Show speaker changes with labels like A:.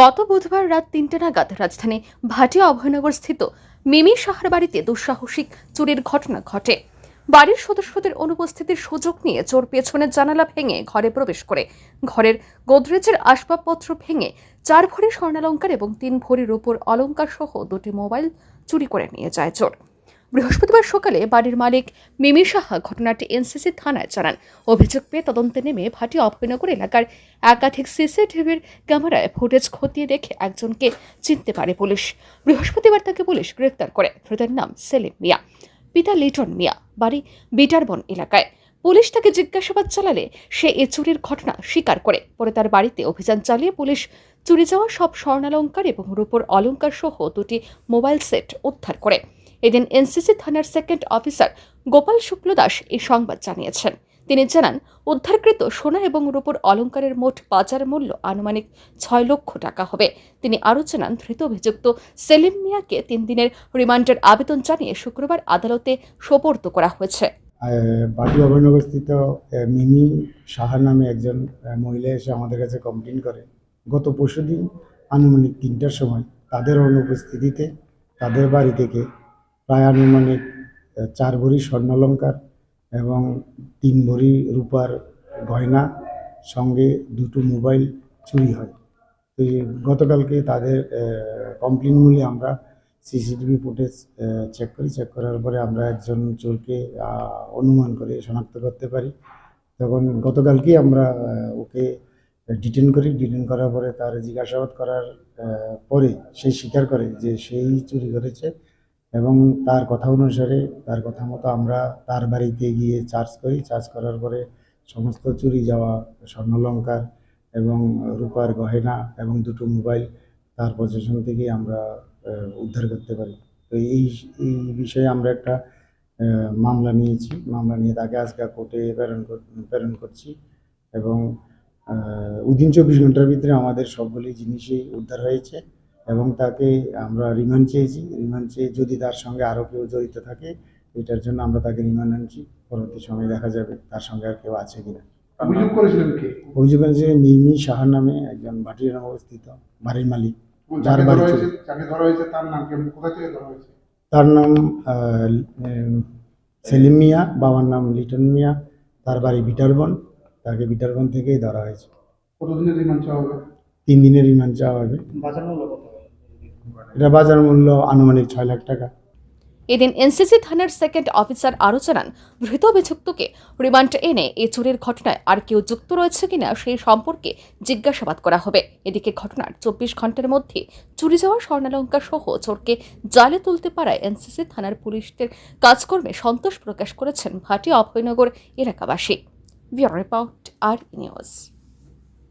A: গত বুধবার রাত তিনটে নাগাদ রাজধানী ভাটিয়া অভয়নগর স্থিত মিমি সাহার বাড়িতে দুঃসাহসিক চুরির ঘটনা ঘটে। বাড়ির সদস্যদের অনুপস্থিতির সুযোগ নিয়ে চোর পেছনের জানালা ভেঙে ঘরে প্রবেশ করে। ঘরের গোদরেজের আসবাবপত্র ভেঙে চার ভরি স্বর্ণালঙ্কার এবং তিন ভরি রূপোর অলঙ্কার সহ দুটি মোবাইল চুরি করে নিয়ে যায় চোর। বৃহস্পতিবার সকালে বাড়ির মালিক মিমি সাহা ঘটনাটি এনসিসি থানায় জানান। অভিযোগ পেয়ে তদন্তে নেমে ভাটি অভয়নগর এলাকার একাধিক সিসিটিভির ক্যামেরায় ফুটেজ খতিয়ে দেখে একজনকে চিনতে পারে পুলিশ। বৃহস্পতিবার তাকে পুলিশ গ্রেফতার করে। ধৃতের নাম সেলিম মিয়া। পিতা লিটন মিয়া। বাড়ি বিটারবন এলাকায়। পুলিশ তাকে জিজ্ঞাসাবাদ চালালে সে এ চুরির ঘটনা স্বীকার করে। পরে তার বাড়িতে অভিযান চালিয়ে পুলিশ চুরি যাওয়া সব স্বর্ণালঙ্কার এবং রূপোর অলঙ্কার সহ দুটি মোবাইল সেট উদ্ধার করে। এদিন এনসিসি থানার সেকেন্ড অফিসার গোপাল শুক্ল দাস এই সংবাদ জানিয়েছেন। তিনি জানান উদ্ধারকৃত সোনা এবং রূপোর অলঙ্কারের মোট বাজার মূল্য আনুমানিক ছয় লক্ষ টাকা হবে। তিনি আরও জানান ধৃত অভিযুক্ত সেলিম মিয়াকে তিন দিনের রিমান্ডের আবেদন জানিয়ে শুক্রবার আদালতে সোপর্দ করা হয়েছে।
B: বাটি অভয়নগরস্থিত আহ, মিমি সাহা নামে একজন মহিলা এসে আমাদের কাছে কমপ্লেন করে। গত পরশুদিন আনুমানিক তিনটার সময় তাদের অনুপস্থিতিতে তাদের বাড়ি থেকে প্রায় আনুমানিক চার ভরি স্বর্ণালঙ্কার এবং তিন ভরি রূপার গয়না সঙ্গে দুটো মোবাইল চুরি হয়। তো গতকালকে তাদের কমপ্লেন আমরা সিসিটিভি ফুটেজ চেক করি। চেক করার পরে আমরা একজন চোরকে অনুমান করে শনাক্ত করতে পারি। তখন গতকালকেই আমরা ওকে ডিটেন করি। ডিটেন করার পরে তার জিজ্ঞাসাবাদ করার পরে সে স্বীকার করে যে সেই চুরি করেছে। এবং তার কথা অনুসারে, তার কথা মতো আমরা তার বাড়িতে গিয়ে চার্জ করি। চার্জ করার পরে সমস্ত চুরি যাওয়া, স্বর্ণলঙ্কার এবং রূপার গহেনা এবং দুটো মোবাইল তার পজিশন থেকে আমরা উদ্ধার করতে পারি। তো এই এই বিষয়ে আমরা একটা মামলা নিয়েছি। মামলা নিয়ে তাকে আজকে কোর্টে প্রেরণ প্রেরণ করছি এবং উদিন চব্বিশ ঘণ্টার ভিতরে আমাদের সবগুলি জিনিসই উদ্ধার হয়েছে। এবং তাকে আমরা রিমান্ড চেয়েছি। রিমান্ড চেয়ে যদি তার সঙ্গে আরও কেউ জড়িত থাকে এটার জন্য আমরা তাকে রিমান্ড আনছি। পরবর্তী সময় দেখা যাবে তার সঙ্গে আর কেউ আছে কিনা।
C: অভিযোগ করেছিলেন কে?
B: অভিযোগ আছে মিমি সাহার নামে একজন ভাটিয়ার অবস্থিত বাড়ির মালিক যার বাড়ি
C: যাকে ধরা হয়েছে তার নাম কি? কোথা থেকে ধরা হয়েছে?
B: তার নাম সেলিম মিয়া বাবার নাম লিটন মিয়া তার বাড়ি বিটারবন তাকে বিটারবন থেকেই ধরা হয়েছে।
C: কতদিনের রিমান্ড চাওয়া হবে?
B: তিন দিনের রিমান্ড চাওয়া হবে। এটা বাজার মূল্য আনুমানিক ছয় লাখ টাকা।
A: এদিন এনসিসি থানার সেকেন্ড অফিসার আরও জানান ধৃত অভিযুক্তকে রিমান্ড এনে এই চুরির ঘটনায় আর কেউ যুক্ত রয়েছে কিনা সেই সম্পর্কে জিজ্ঞাসাবাদ করা হবে। এদিকে ঘটনার চব্বিশ ঘণ্টার মধ্যে চুরি যাওয়া স্বর্ণালঙ্কার সহ চোরকে জালে তুলতে পারায় এনসিসি থানার পুলিশদের কাজকর্মে সন্তোষ প্রকাশ করেছেন ভাটিয়া অভয়নগর এলাকাবাসী। আর